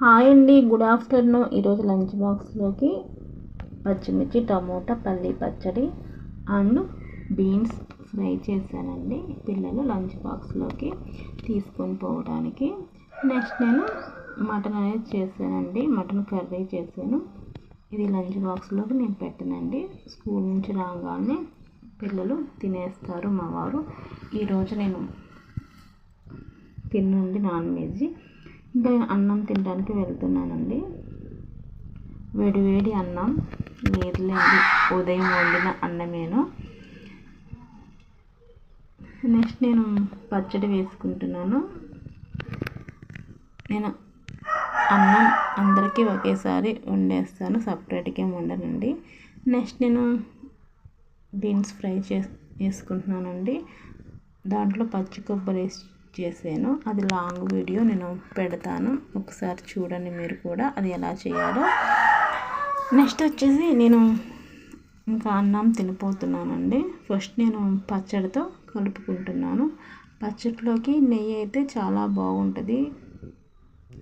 Hi అండి good afternoon. ఈరోజు lunch బాక్స్లోకి పచ్చిమిర్చి టమోటా పల్లి పచ్చడి అండ్ బీన్స్ ఫ్రై చేశానండి. పిల్లలు లంచ్ బాక్స్లోకి తీసుకొని పోవడానికి. నెక్స్ట్ నేను మటన్ అనేది చేశానండి. మటన్ కర్రీ చేశాను. ఇది లంచ్ బాక్స్లోకి నేను పెట్టానండి. స్కూల్ నుంచి రాగానే పిల్లలు తినేస్తారు మా వారు. ఈరోజు నేను తిన్నండి నాన్ వెజ్. అన్నం తినడానికి వెళ్తున్నానండి. వేడివేడి అన్నం లేదు లేదు ఉదయం వండిన అన్నమేను. నెక్స్ట్ నేను పచ్చడి వేసుకుంటున్నాను. నేను అన్నం అందరికీ ఒకేసారి వండేస్తాను సపరేట్గా వండనండి. నెక్స్ట్ నేను బీన్స్ ఫ్రై చే వేసుకుంటున్నానండి. దాంట్లో పచ్చి కొబ్బరి వేసి చేశాను అది లాంగ్ వీడియో నేను పెడతాను. ఒకసారి చూడండి మీరు కూడా అది ఎలా చేయాలో. నెక్స్ట్ వచ్చేసి నేను ఇంకా అన్నం తినిపోతున్నానండి. ఫస్ట్ నేను పచ్చడితో కలుపుకుంటున్నాను. పచ్చడిలోకి నెయ్యి అయితే చాలా బాగుంటుంది.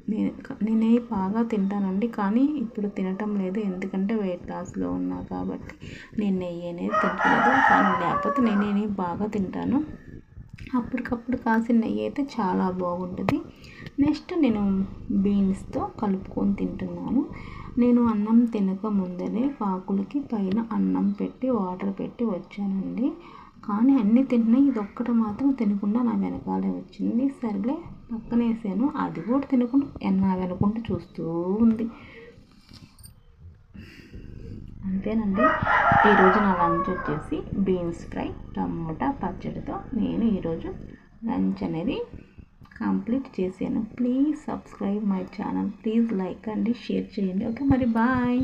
నేను నెయ్యి బాగా తింటానండి. కానీ ఇప్పుడు తినటం లేదు. ఎందుకంటే వెయిట్ లాస్లో ఉన్నా కాబట్టి నేను నెయ్యి అనేది తింటలేదు కానీ లేకపోతే నేను బాగా తింటాను. అప్పటికప్పుడు కాసిన నెయ్యి అయితే చాలా బాగుంటుంది. నెక్స్ట్ నేను బీన్స్తో కలుపుకొని తింటున్నాను. నేను అన్నం తినక ముందరే కాకులకి పైన అన్నం పెట్టి వాటర్ పెట్టి వచ్చానండి. కానీ అన్నీ తింటున్నాయి ఇది ఒక్కటి మాత్రం తినకుండా నా వెనకాలే వచ్చింది. సరేలే పక్కనేసాను. అది కూడా తినకుండా నా వెనకుంటూ చూస్తూ ఉంది. అంతేనండి ఈరోజు నా లంచ్ వచ్చేసి బీన్స్ ఫ్రై టమోటా పచ్చడితో నేను ఈరోజు లంచ్ అనేది కంప్లీట్ చేశాను. Please subscribe my channel please like అండి షేర్ చేయండి. ఓకే మరి బాయ్.